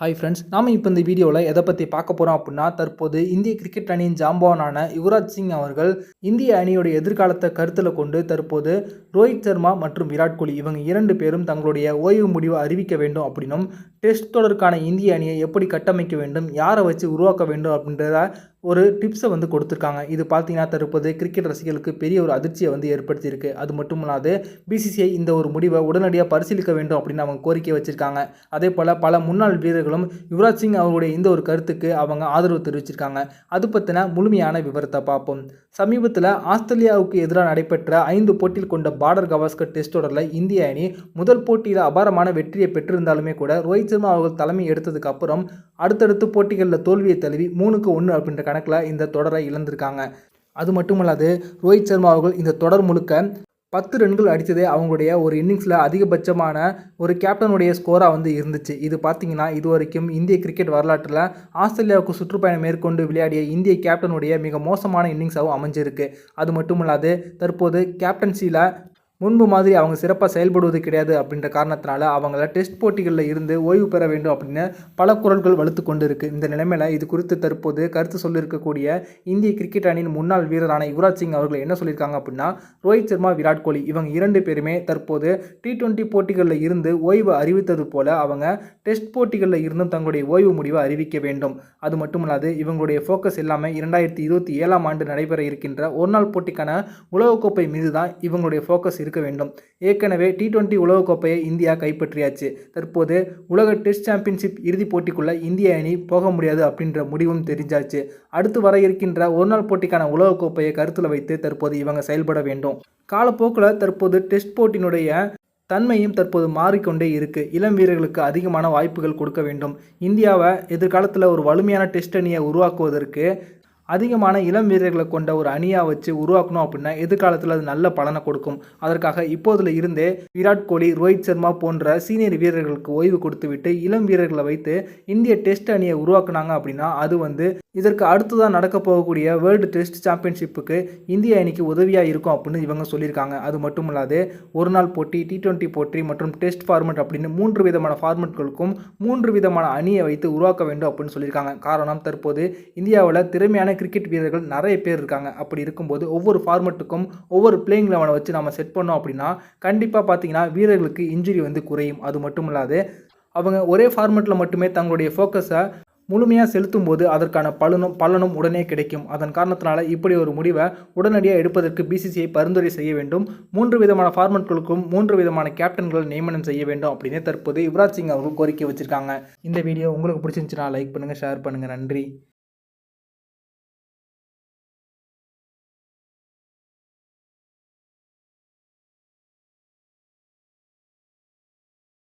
Hi friends நாம் இப்போ இந்த வீடியோவில் எதை பற்றி பார்க்க போகிறோம் அப்படின்னா தற்போது இந்திய கிரிக்கெட் அணியின் ஜாம்பவானான யுவராஜ் சிங் அவர்கள் இந்திய அணியோட எதிர்காலத்தை கருத்தில் கொண்டு தற்போது ரோஹித் சர்மா மற்றும் விராட் கோலி இவங்க இரண்டு பேரும் தங்களுடைய ஓய்வு முடிவை அறிவிக்க வேண்டும் அப்படின்னும் டெஸ்ட் தொடருக்கான இந்திய அணியை எப்படி கட்டமைக்க வேண்டும் யாரை வச்சு உருவாக்க வேண்டும் அப்படின்றத ஒரு டிப்ஸை வந்து கொடுத்துருக்காங்க. இது பார்த்தீங்கன்னா தற்போது கிரிக்கெட் ரசிகர்களுக்கு பெரிய ஒரு அதிர்ச்சியை வந்து ஏற்படுத்தியிருக்கு. அது மட்டும் இல்லாது பிசிசிஐ இந்த ஒரு முடிவை உடனடியாக பரிசீலிக்க வேண்டும் அப்படின்னு அவங்க கோரிக்கை வச்சுருக்காங்க. அதே போல் பல முன்னாள் வீரர்களும் யுவராஜ் சிங் அவருடைய இந்த ஒரு கருத்துக்கு அவங்க ஆதரவு தெரிவிச்சிருக்காங்க. அது பற்றின முழுமையான விவரத்தை பார்ப்போம். சமீபத்தில் ஆஸ்திரேலியாவுக்கு எதிராக நடைபெற்ற ஐந்து போட்டியில் கொண்ட பார்டர் கவாஸ்கர் டெஸ்ட் தொடரில் இந்திய அணி முதல் போட்டியில் அபாரமான வெற்றியை பெற்றிருந்தாலுமே கூட ரோஹித் சர்மா அவர்கள் தலைமை எடுத்ததுக்கு அப்புறம் அடுத்தடுத்து போட்டிகளில் தோல்வியை தழுவி மூணுக்கு ஒன்று அப்படின்ற கணக்கில் இந்த தொடரை இழந்திருக்காங்க. அது மட்டுமல்லாது ரோஹித் சர்மா அவர்கள் இந்த தொடர் முழுக்க பத்து ரன்கள் அடித்ததே அவங்களுடைய ஒரு இன்னிங்ஸில் அதிகபட்சமான ஒரு கேப்டனுடைய ஸ்கோராக வந்து இருந்துச்சு. இது பார்த்தீங்கன்னா இது வரைக்கும் இந்திய கிரிக்கெட் வரலாற்றில் ஆஸ்திரேலியாவுக்கு சுற்றுப்பயணம் மேற்கொண்டு விளையாடிய இந்திய கேப்டனுடைய மிக மோசமான இன்னிங்ஸாகவும் அமைஞ்சிருக்கு. அது மட்டுமல்லாது தற்போது கேப்டன்சியில் முன்பு மாதிரி அவங்க சிறப்பாக செயல்படுவது கிடையாது அப்படின்ற காரணத்தினால அவங்கள டெஸ்ட் போட்டிகளில் இருந்து ஓய்வு பெற வேண்டும் அப்படின்னு பல குரல்கள் வலுத்து கொண்டு இருக்குது இந்த நிலைமையில் இது குறித்து தற்போது கருத்து சொல்லியிருக்கக்கூடிய இந்திய கிரிக்கெட் அணியின் முன்னாள் வீரரான யுவராஜ் சிங் அவர்கள் என்ன சொல்லியிருக்காங்க அப்படின்னா ரோஹித் சர்மா விராட் கோலி இவங்க இரண்டு பேருமே தற்போது டி டுவெண்ட்டி போட்டிகளில் இருந்து ஓய்வு அறிவித்தது போல அவங்க டெஸ்ட் போட்டிகளில் இருந்தும் தங்களுடைய ஓய்வு முடிவை அறிவிக்க வேண்டும். அது மட்டுமல்லாது இவங்களுடைய ஃபோக்கஸ் எல்லாமே இரண்டாயிரத்தி இருபத்தி ஏழாம் ஆண்டு நடைபெற இருக்கின்ற ஒரு நாள் போட்டிக்கான உலகக்கோப்பை மீது தான் இவங்களுடைய ஃபோக்கஸ் இருக்க வேண்டும். ஏற்கனவே டி டுவெண்ட்டி உலகக்கோப்பையை இந்தியா கைப்பற்றியாச்சு. தற்போது உலக டெஸ்ட் சாம்பியன்ஷிப் இறுதிப் போட்டிக்குள்ளே இந்திய அணி போக முடியாது அப்படின்ற முடிவும் தெரிஞ்சாச்சு. அடுத்து வர இருக்கின்ற ஒரு நாள் போட்டிக்கான உலகக்கோப்பையை கருத்தில் வைத்து தற்போது இவங்க செயல்பட வேண்டும். காலப்போக்கில் தற்போது டெஸ்ட் போட்டியினுடைய தன்மையும் தற்போது மாறிக்கொண்டே இருக்கு. இளம் வீரர்களுக்கு அதிகமான வாய்ப்புகள் கொடுக்க வேண்டும். இந்தியாவை எதிர்காலத்தில் ஒரு வலிமையான டெஸ்ட் அணியை உருவாக்குவதற்கு அதிகமான இளம் வீரர்களை கொண்ட ஒரு அணியாக வச்சு உருவாக்கணும் அப்படின்னா எதிர்காலத்தில் அது நல்ல பலனை கொடுக்கும். அதற்காக இப்போதுல இருந்தே விராட் கோலி ரோஹித் சர்மா போன்ற சீனியர் வீரர்களுக்கு ஓய்வு கொடுத்துவிட்டு இளம் வீரர்களை வைத்து இந்திய டெஸ்ட் அணியை உருவாக்குனாங்க அப்படின்னா அது வந்து இதற்கு அடுத்ததாக நடக்க போகக்கூடிய வேர்ல்டு டெஸ்ட் சாம்பியன்ஷிப்புக்கு இந்திய அணிக்கு உதவியாக இருக்கும் அப்படின்னு இவங்க சொல்லியிருக்காங்க. அது மட்டும் இல்லாது ஒரு நாள் போட்டி டி டுவெண்ட்டி போட்டி மற்றும் டெஸ்ட் ஃபார்மெட் அப்படின்னு மூன்று விதமான ஃபார்மெட்களுக்கும் மூன்று விதமான அணியை வைத்து உருவாக்க வேண்டும் அப்படின்னு சொல்லியிருக்காங்க. காரணம் தற்போது இந்தியாவில் திறமையான கிரிக்கெட் வீரர்கள் நிறைய பேர் இருக்காங்க. அப்படி இருக்கும்போது ஒவ்வொரு ஃபார்மெட்டுக்கும் ஒவ்வொரு பிளேயிங் லெவனை வச்சு நம்ம செட் பண்ணோம் அப்படின்னா கண்டிப்பாக பார்த்தீங்கன்னா வீரர்களுக்கு இன்ஜுரி வந்து குறையும். அது மட்டும் இல்லாது அவங்க ஒரே ஃபார்மெட்டில் மட்டுமே தங்களுடைய ஃபோக்கஸை முழுமையாக செலுத்தும் போது அதற்கான பலனும் பலனும் உடனே கிடைக்கும். அதன் காரணத்தினால இப்படி ஒரு முடிவை உடனடியாக எடுப்பதற்கு பிசிசிஐ பரிந்துரை செய்ய வேண்டும். மூன்று விதமான ஃபார்மெட்களுக்கும் மூன்று விதமான கேப்டன்கள் நியமனம் செய்ய வேண்டும் அப்படின்னு தற்போது யுவராஜ் சிங் அவர்கள் கோரிக்கை வச்சிருக்காங்க. இந்த வீடியோ உங்களுக்கு பிடிச்சிருந்துச்சுன்னா லைக் பண்ணுங்கள் ஷேர் பண்ணுங்கள் நன்றி.